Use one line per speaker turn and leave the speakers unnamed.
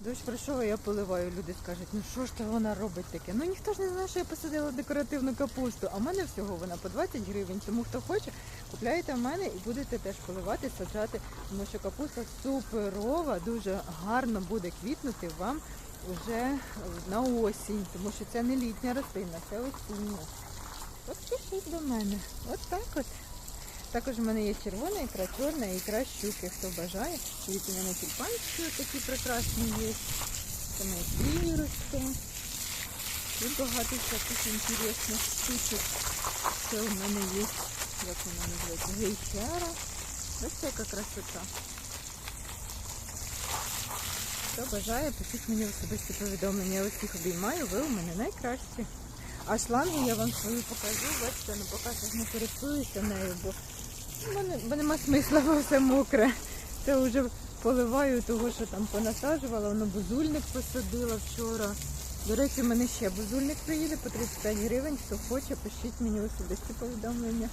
Дощ пройшов, а я поливаю. Люди скажуть, ну що ж то вона робить таке? Ну ніхто ж не знає, що я посадила декоративну капусту. А в мене всього вона по 20 гривень. Тому хто хоче, купляйте в мене і будете теж поливати, саджати, тому що капуста суперова, дуже гарно буде квітнути вам вже на осінь, тому що це не літня рослина, це осіння. От пишіть до мене. От так от. Також в мене є червона ікра, чорна ікра щуки, хто бажає. Дивіться, у мене тюльпанчики такі прекрасні є. Це моя квірочка. Тут багато всяких інтересних штучок. Це у мене є, як вона називається, гейчара. Ось яка красота. Хто бажає, пишіть мені особисті повідомлення. Я усіх обіймаю, ви у мене найкращі. А шлангу я вам свою покажу, бачите, ну поки що не користуюся нею, бо, бо нема смисла, бо все мокре. Це вже поливаю того, що там понасаджувала, воно бузульник посадила вчора. До речі, в мене ще бузульник приїде по 35 гривень. Хто хоче, пишіть мені особисті повідомлення.